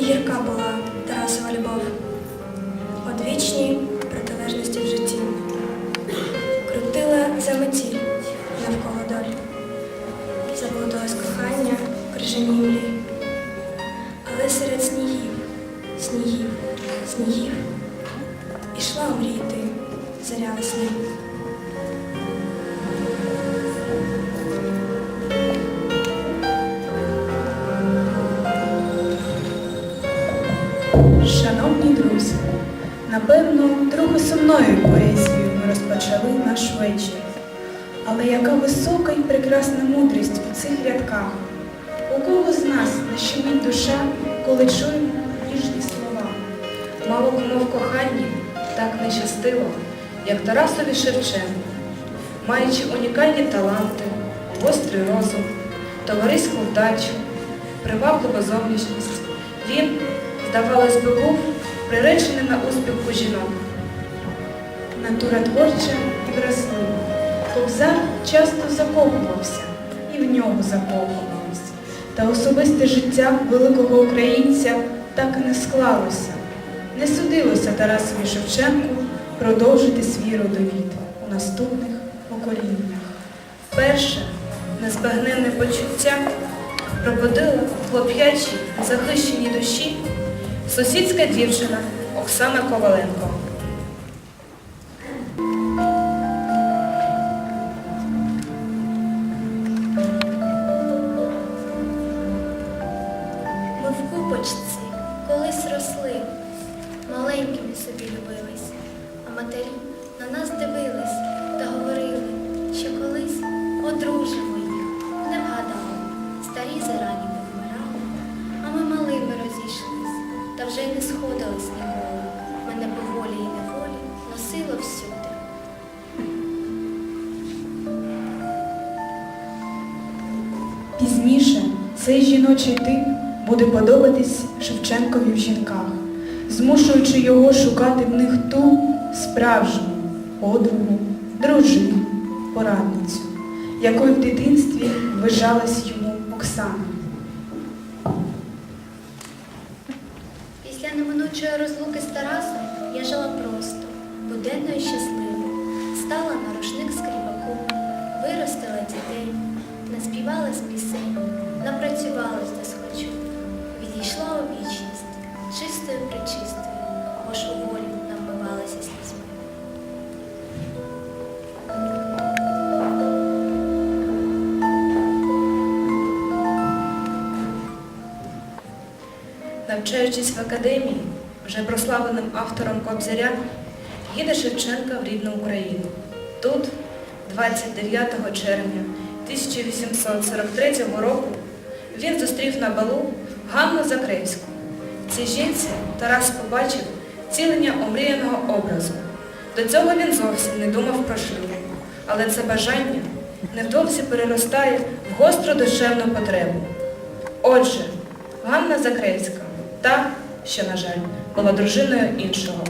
і гірка була Тарасова любов, одвічні протилежності в житті. Крутила заметіль навколо доль, заблудилось кохання в крижаній млі. Але серед снігів, снігів, снігів ішла мріяти заря весни. Трохи поезією ми розпочали наш вечір. Але яка висока і прекрасна мудрість у цих рядках. У кого з нас не щемить душа, коли чує ніжні слова? Мало кому в коханні так не щастило, як Тарасові Шевченку, маючи унікальні таланти, гострий розум, товариську вдачу, привабливу зовнішність, він, здавалось би, був приречений на успіх у жінок. Натура творча і вразлива. Кобзар часто закохувався і в нього закохувалися. Та особисте життя великого українця так і не склалося. Не судилося Тарасові Шевченку продовжити свій родовід у наступних поколіннях. Перше незбагненне почуття пробудила в хлоп'ячій захищеній душі сусідська дівчина Оксана Коваленко. Жіночий тип буде подобатись Шевченкові в жінках, змушуючи його шукати в них ту справжню подругу, дружину, порадницю, якою в дитинстві вважалась йому Оксана. Після неминучої розлуки з Тарасом я жила просто, буденно і щасливо. Стала на рушник скріпаком, виростила дітей, наспівалась пісень, напрацювалась де схочу. Відійшла у вічність, чистою причистою, бо ж у волю намивалася слізьми. Навчаючись в академії, вже прославленим автором Кобзаря, їде Шевченка в рідну Україну. Тут, 29 червня 1843 року, він зустрів на балу Ганну Закревську. Цій жінці Тарас побачив цілення омріяного образу. До цього він зовсім не думав про шлюб, але це бажання невдовзі переростає в гостру душевну потребу. Отже, Ганна Закревська, та, що, на жаль, була дружиною іншого.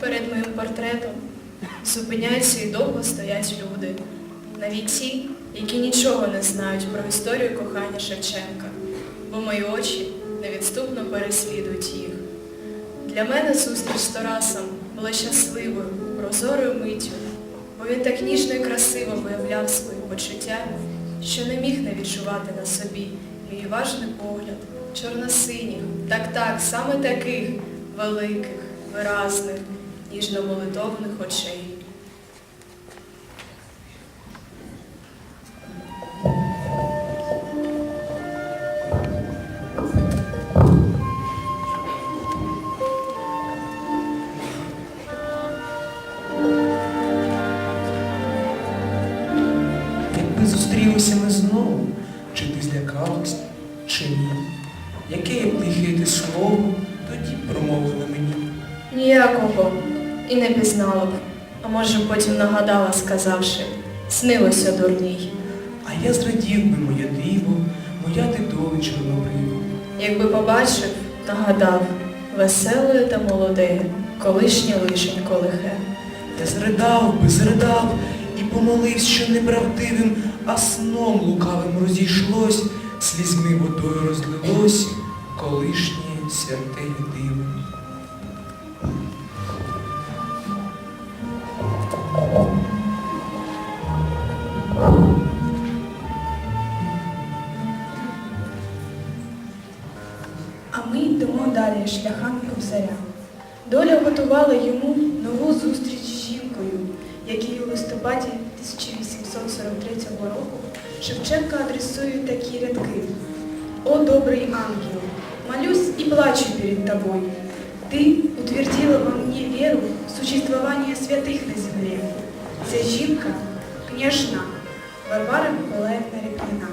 Перед моїм портретом. Зупиняються і довго стоять люди, навіть ті, які нічого не знають про історію кохання Шевченка, бо мої очі невідступно переслідують їх. Для мене зустріч з Тарасом була щасливою, прозорою миттю, бо він так ніжно і красиво виявляв свої почуття, що не міг не відчувати на собі мій важний погляд, чорносиніх, так-так, саме таких великих, виразних, ніжно-молитовних очей. Нагадала, сказавши, снилося дурній. А я зрадів би моє диво, моя ти доли чорнобриву. Якби побачив, нагадав, веселе та молоде, колишнє лишенько лихе. Та зридав би, зридав і помолився, що неправдивим, а сном лукавим розійшлось, слізьми водою розлилось, колишнє святе диво. Року Шевченко адресує такі рядки. О, добрий ангел, молюсь и плачу перед тобой. Ты утвердила во мне веру в существование святых на земле. Ця жінка – княжна Варвара Миколаївна Репніна.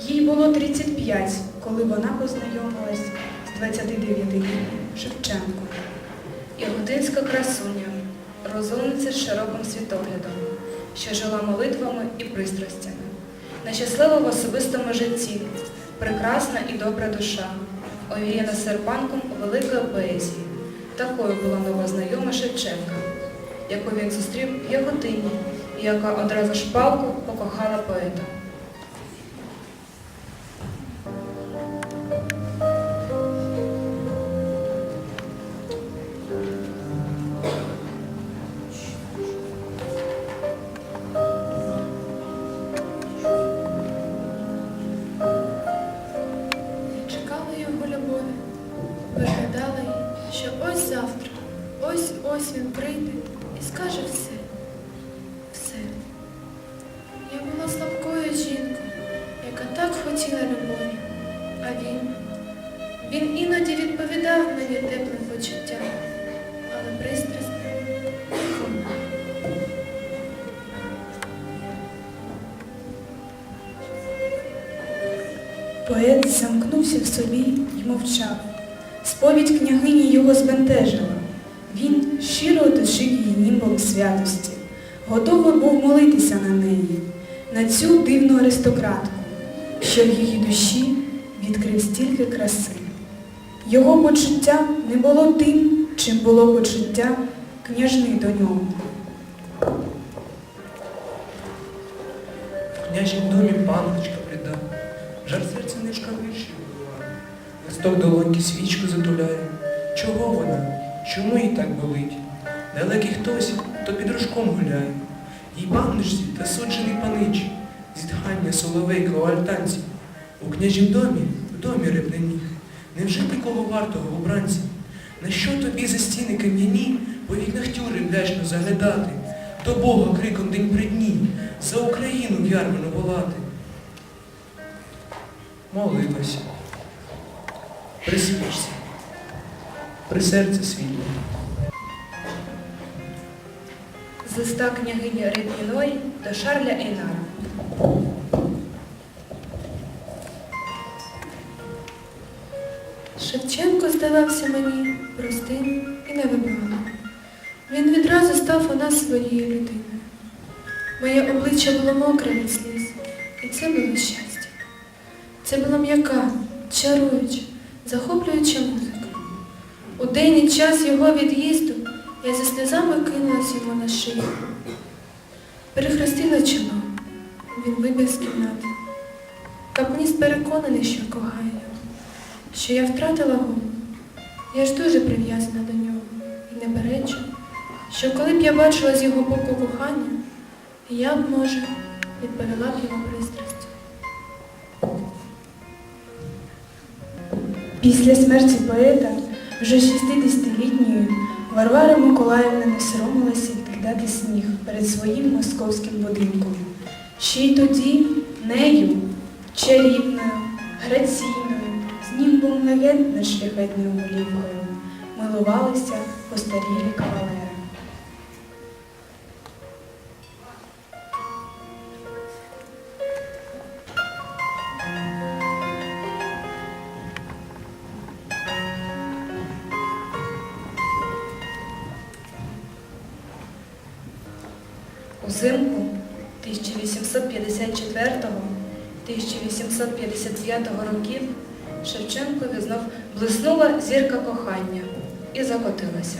Їй було 35, коли вона познайомилась з 29-літнім Шевченком. Ягодинська красуня, розумниця з широким світоглядом, що жила молитвами і пристрастями, нещаслива в особистому житті, прекрасна і добра душа, овіяна серпанком великої поезії. Такою була нова знайома Шевченка, яку він зустрів в Яготині і яка одразу ж палку покохала поета. Ось він прийде і скаже все. Все. Я була слабкою жінкою, яка так хотіла любові. А він, він іноді відповідав мені теплим почуттям, але пристрасним. ніколи. Поет замкнувся в собі й мовчав. Сповідь княгині його збентежила. Святості, готовий був молитися на неї, на цю дивну аристократку, що в її душі відкрив стільки краси. Його почуття не було тим, чим було почуття княжни до нього. В княжім домі панночка прида, жар серця нишка виші вбиває. Листок долоньки свічку затуляє. Чого вона? Чому їй так болить? Далекий хтось, то під рожком гуляє. Їй панночці та суджений панич, зітхання соловейка у альтанці. У княжім домі, в домі рибнині, невже нікого вартого убранці? На що тобі за стіни кам'яні, по вікнах тюри вдячно заглядати, до Бога криком день при дні, за Україну в ярмину волати. Молилася. Присвічся. При серце світло. З листа княгині Рідніної до Шарля Ейнара. Шевченко здавався мені простим і невибагним. Він відразу став у нас своєю людиною. Моє обличчя було мокре від сліз, і це було щастя. Це була м'яка, чаруюча, захоплююча музика. У день і час його від'їзду я зі сльозами кинулась йому на шию. Перехрестила чоло. Він вибіг з кімнати. Капніст переконаний, що кохає його що я втратила голову. Я ж дуже прив'язана до нього і не перечу, що коли б я бачила з його боку кохання, я б, може, відповіла б його пристрастю. Після смерті поета, вже 60-літньою, Варвара Миколаївна не соромилася відкидати сніг перед своїм московським будинком. Ще й тоді нею, чарівною, граційною, з німбом легенд над шляхетною голівкою, милувалися постарілі кавалери. 1854-1855 років Шевченкові знов блиснула зірка кохання і закотилася.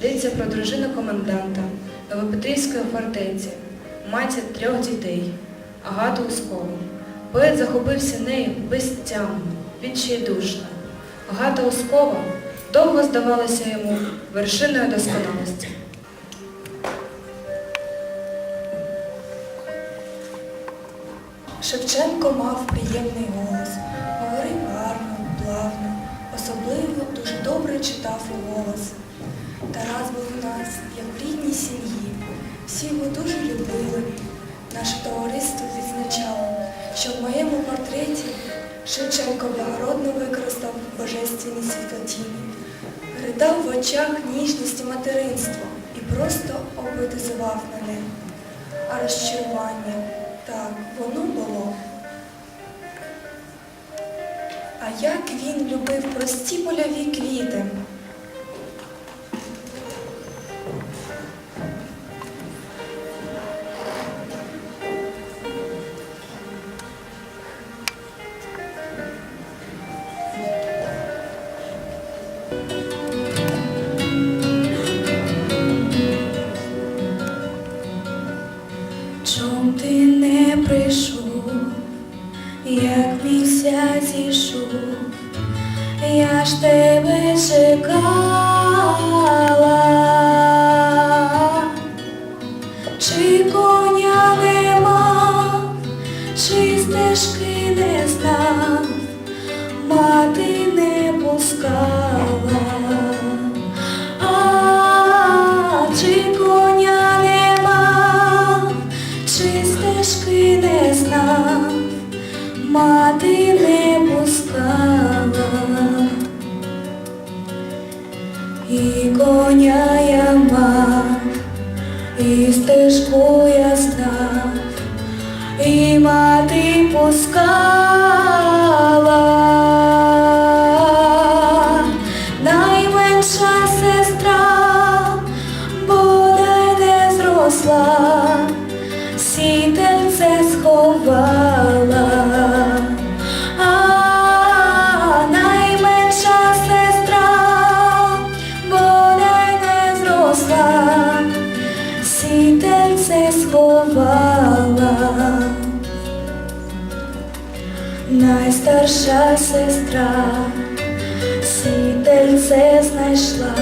Йдеться про дружину коменданта Новопетрівської фортеці, матір трьох дітей, Агату Ускову. Поет захопився нею безтямно, відчайдушно. Агата Ускова довго здавалася йому вершиною досконалості. Шевченко мав приємний голос, говорив гарно, плавно, особливо дуже добре читав у голос. Тарас був у нас, як в рідній сім'ї. Всі його дуже любили. Наше товариство відзначало, що в моєму портреті Шевченко благородно використав божественні світлотіні, передав в очах ніжність материнства і просто обвитизував на них. А розчарування, так, воно було. А як він любив прості польові квіти. Мати не пускала, і коня Найстарша сестра сітельце знайшла,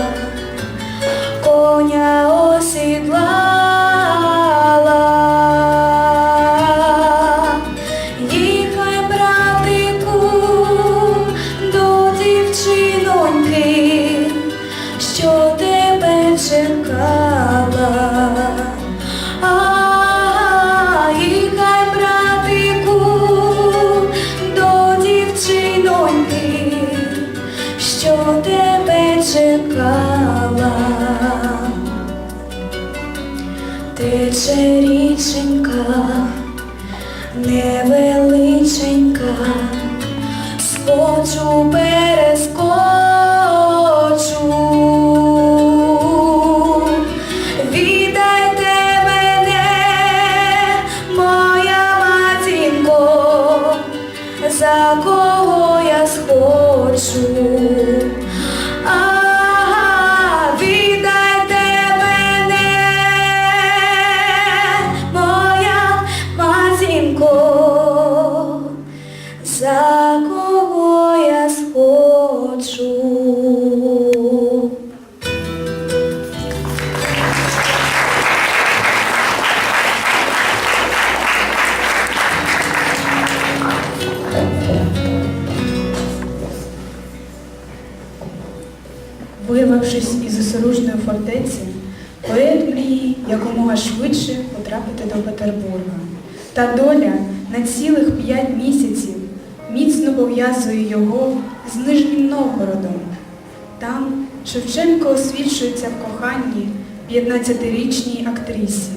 15-річній актрисі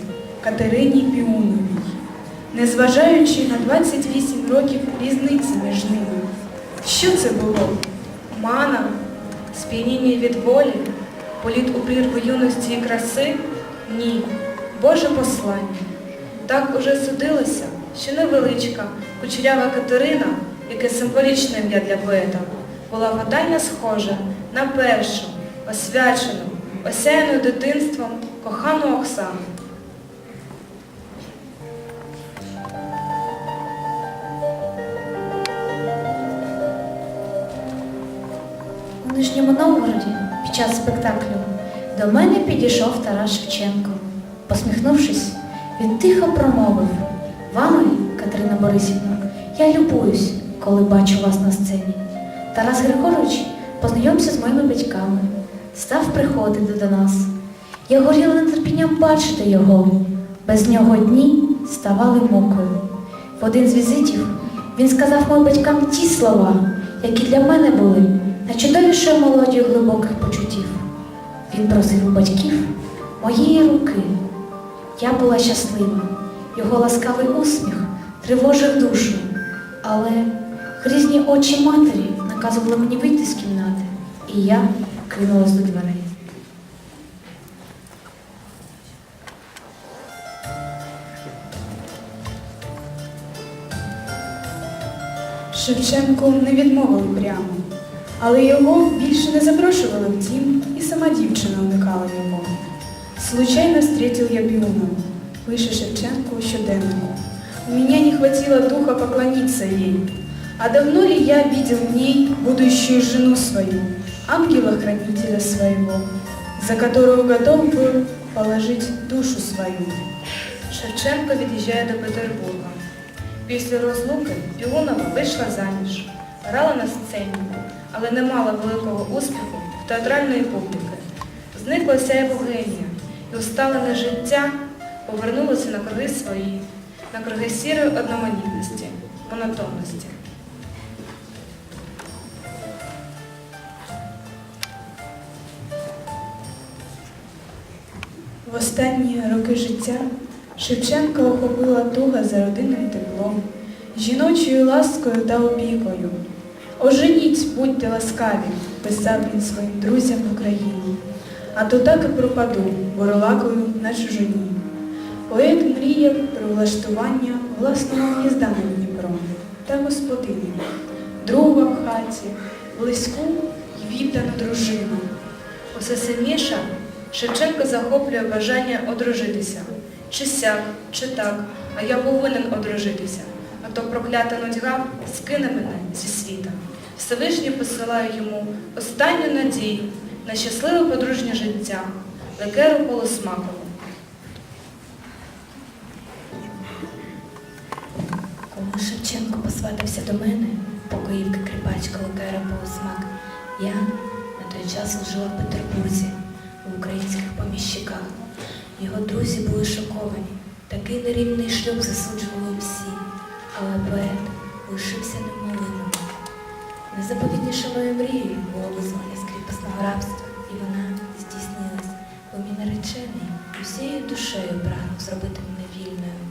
Катерині Піуновій, незважаючи на 28 років різниці між ними. Що це було? Мана, сп'яніння від волі, політ у прірву юності і краси? Ні. Боже послання. Так уже судилося, що невеличка, кучерява Катерина, яке символічне ім'я для поета, була фатально схожа на першу, освячену, осяяну дитинством кохану Оксану. У Нижньому Новгороді під час спектаклю до мене підійшов Тарас Шевченко. Посміхнувшись, він тихо промовив Вами, Катерина Борисівна, я любуюсь, коли бачу вас на сцені. Тарас Григорович познайомився з моїми батьками, став приходити до нас. Я горіла нетерпінням бачити його. Без нього дні ставали мукою. В один з візитів він сказав моїм батькам ті слова, які для мене були найчудовішою мелодією глибоких почуттів. Він просив у батьків моєї руки. Я була щаслива, його ласкавий усміх тривожив душу, але грізні очі матері наказували мені вийти з кімнати, і я кинулась до дверей. Шевченку не відмовили прямо, але його більше не запрошували в дім, і сама дівчина уникала його. Случайно встретил я Бюну, пише Шевченко у щоденнику. У меня не хватило духа поклониться ей. А давно ли я видел в ней будущую жену свою, ангела-хранителя своего, за которую готов был положить душу свою? Шевченко від'їжджає до Петербурга. Після розлуки Піонова вийшла заміж, грала на сцені, але не мала великого успіху в театральної публіки. Зникла вся епогенія, і усталене життя повернулося на круги свої, на круги сірої одноманітності, монотонності. Останні роки життя Шевченка охопила туга за родинним теплом, жіночою ласкою та опікою. Оженіть, будьте ласкаві, писав він своїм друзям в Україні. А то так і пропаду, воролакою на чужині. Поет мріяв про влаштування власного гнізда над Дніпром та господині, друга в хаті, близьку й віддану дружину. Усе сильніше Шевченко захоплює бажання одружитися. Чи сяк, чи так, а я повинен одружитися, а то проклята нудьга скине мене зі світа. Всевишній посилає йому останню надію на щасливе подружнє життя, лекеру полусмакову. Коли Шевченко посватився до мене, покоївка кріпачка Лукера Полусмак, я на той час жила в Петербурзі, українських поміщиках. Його друзі були шоковані. Такий нерівний шлюб засуджували всі, але поет лишився немолимим. Найзаповітнішою мрією було визволення з кріпосного рабства, і вона здійснилась, бо мій наречений усією душею прагнув зробити мене вільною.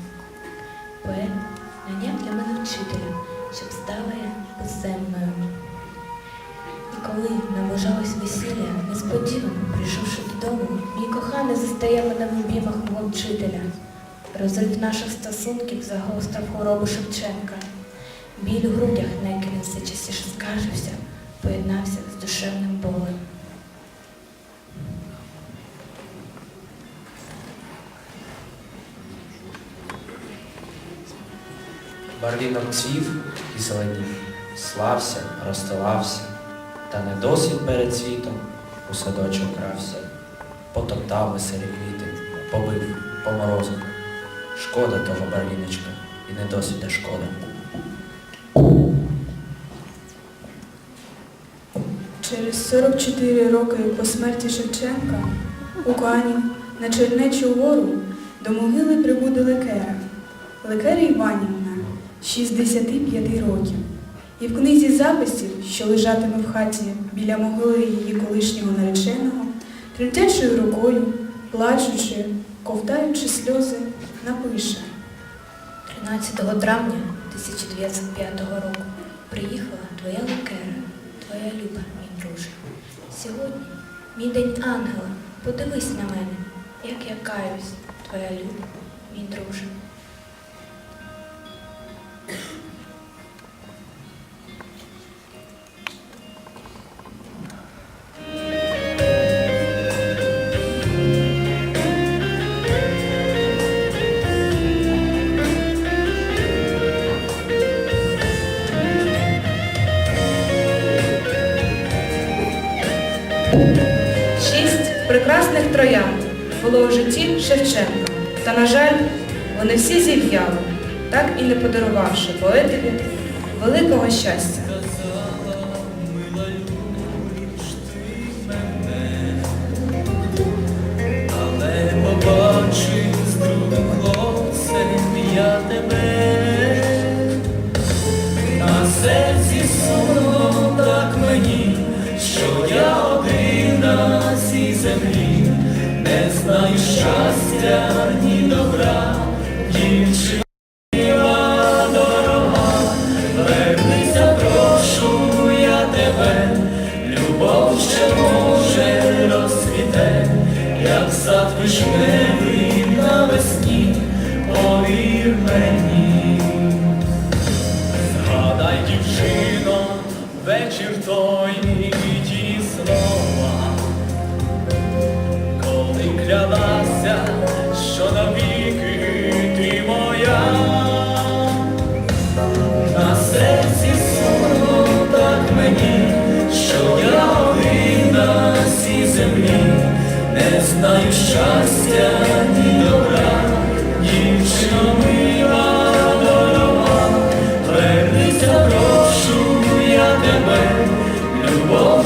Поет наняв для мене вчителя, щоб стала я безземною. І коли наближалось весілля, несподівано, прийшовши додому, мій коханий застає мене в обіймах мого. Розрив наших стосунків загострив хворобу Шевченка. Біль у грудях, на який він все частіше скаржився, поєднався з душевним болем. Барвінок цвів і зеленів, слався, розстилався, та не досить перед світом у садочок крався. Потоптав веселі квіти, побив, поморозив. Шкода того барвіночка, і не досить шкода. Через 44 роки по смерті Шевченка у Кані на Чернечу гору до могили прибуде лекера. Лекера Іванівна, 65 років. І в книзі записів, що лежатиме в хаті біля могили її колишнього нареченого, тремтячою рукою, плачучи, ковтаючи сльози, напише 13 травня 1905 року приїхала твоя лакера, твоя люба, мій друже. Сьогодні мій день ангела, подивись на мене, як я каюсь, твоя люба, мій друже. Прекрасних було у житті Шевченка. Та, на жаль, вони всі зів'яли, так і не подарувавши поетові великого щастя. Знаю щастя ні добра, дівчина дорога, вернися, прошу я тебе, любов ще може розсвіте, як сад вишневий навесні, повір мені.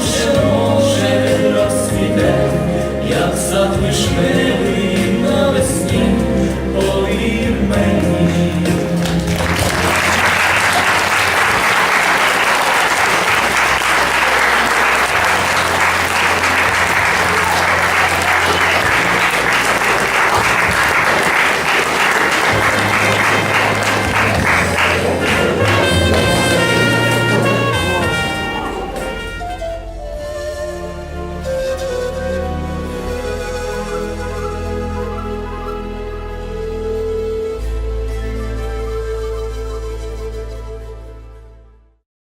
Любов